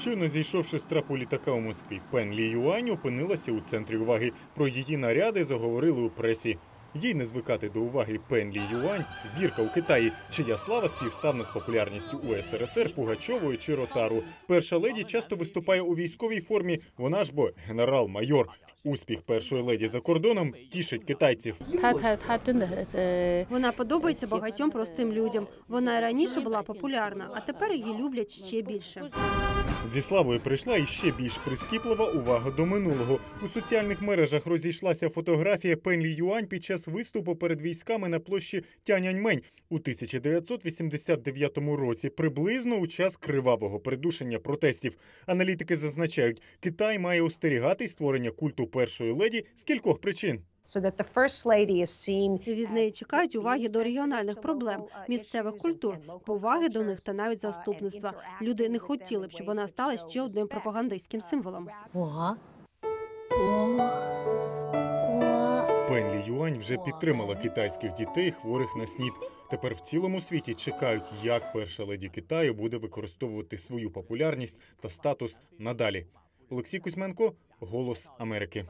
Щойно зійшовши з трапу літака у Москві, Пен Лі Юань опинилася у центрі уваги. Про її наряди заговорили у пресі. Їй не звикати до уваги Пенлі Юань, зірка у Китаї, чия слава співставна з популярністю у СРСР Пугачової чи Ротару. Перша леді часто виступає у військовій формі. Вона ж бо генерал-майор. Успіх першої леді за кордоном тішить китайців. Вона подобається багатьом простим людям. Вона і раніше була популярна, а тепер її люблять ще більше. Зі славою прийшла і ще більш прискіплива увага до минулого. У соціальних мережах розійшлася фотографія Пенлі Юань під час виступу перед військами на площі Тяньаньмень у 1989 році, приблизно у час кривавого придушення протестів. Аналітики зазначають, Китай має остерігати створення культу першої леді з кількох причин. Від неї чекають уваги до регіональних проблем, місцевих культур, поваги до них та навіть заступництва. Люди не хотіли б, щоб вона стала ще одним пропагандистським символом. 我 Юань вже підтримала китайських дітей, хворих на СНІД. Тепер в цілому світі чекають, як перша леді Китаю буде використовувати свою популярність та статус надалі. Олексій Кузьменко, Голос Америки.